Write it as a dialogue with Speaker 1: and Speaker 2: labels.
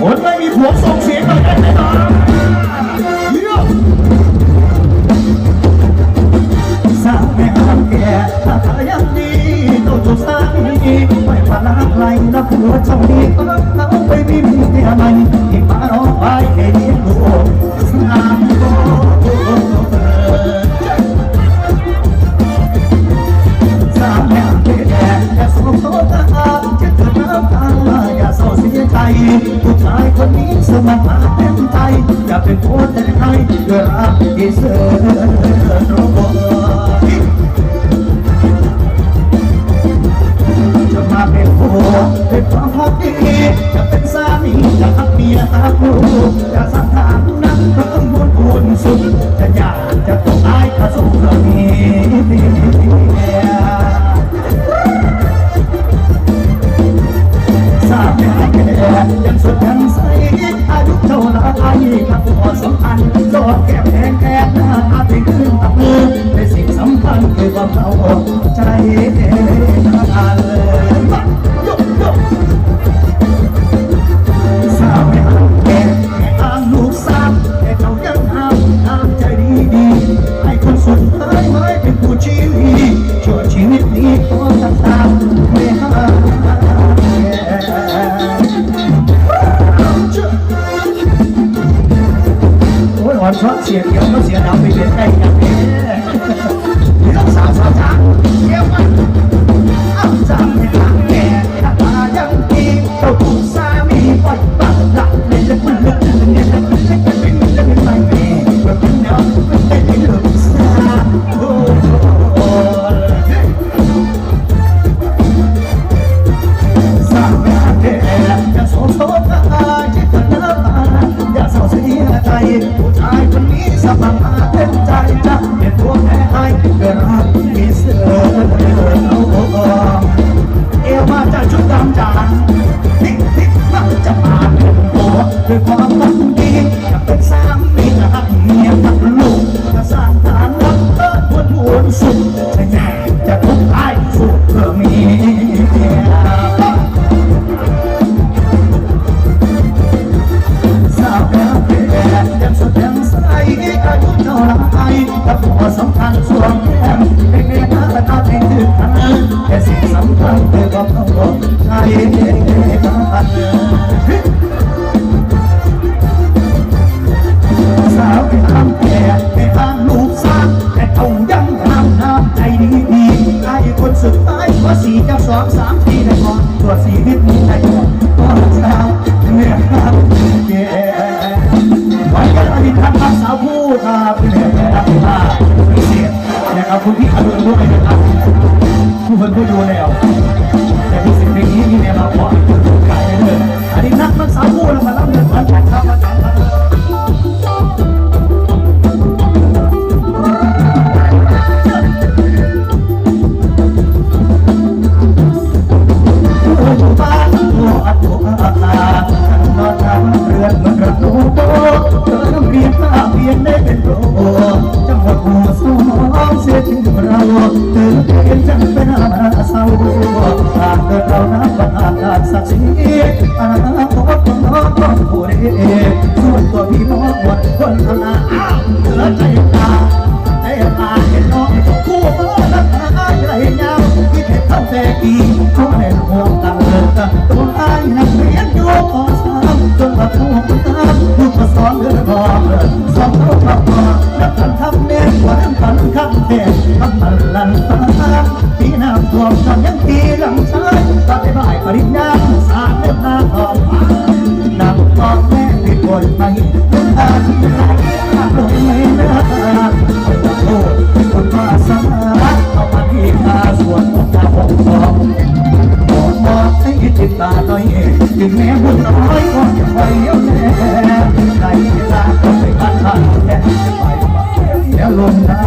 Speaker 1: คนไม่มีผัวส่งเสียงหน่อยได้ไหมน้องเยี่ยม
Speaker 2: สาวแม่หามแก่ถ้าเธอยังดีต้องถูกสามีไม่ว่าลาใครแล้วผัวเจ้าดีก็เอาไปมีเมียใหม่ที่มาร้องไห้ให้เลี้ยงลูกสาม ชายคนนี้สมองมาเต็มใจอย่าเป็นคนแต่ให้เกิดรักที่เสือร้องจะมาเป็นผัวเป็นความรักดีจะเป็นสามีจะรักเมียรักลูกจะสังหารนักเพิ่มบุญคุณสุดจะอยากจะต้องตายถ้าสุขมีส เท่าไรกับผัวสำคัญโดนแก้มแดงแก้หน้าอาทิตย์ขึ้นตับมือเป็นสิ่งสำคัญคือความเราใจทานเลยยกยกสาวแม่แก่แม่อ้างลูกสาวแต่เขายังห้ามห้ามใจดีดีให้คนสุดท้ายไม่เป็นผู้ชีวิตชั่วชีวิตนี้ขอตามตาม อ้ยอ่อนช้อนเสียเขียวก็เสียดำไปเรียนใกล้กันเนี่ยเรื่องสาวสาวจาเยี่ยมมาก วสำคัญส่วนแก้มให้เมียหน้าตาให้ถึงกันแต่สิ่งสำคัญคือความต้องการใจเด็กกันสาวที่ทำแก่ไม่ทำลูกสาวแต่ต้องยังทำน้ำใจดีดีไอ้คนสุดท้ายว่าสี่จะสองสามทีได้ก่อนตัวชีวิตนี้ได้ก่อนก็ เด็ดทันพลันตาพี่น้ำท่วมจำยังปีหลังชายตาไปบ่ายปริญญาสาเลือดหน้าทองนำทองแม่ไปปวดไปตาที่ไหนลงไม่ได้โทษคนมาสาเอามาที่ตาส่วนของตาองทองบอกบอกให้จิตตาหน่อยถึงแม้บุญน้อยก็จะไปเยี่แน่ใจตาต้องไปพันพันแน่ไปแล้วลงได้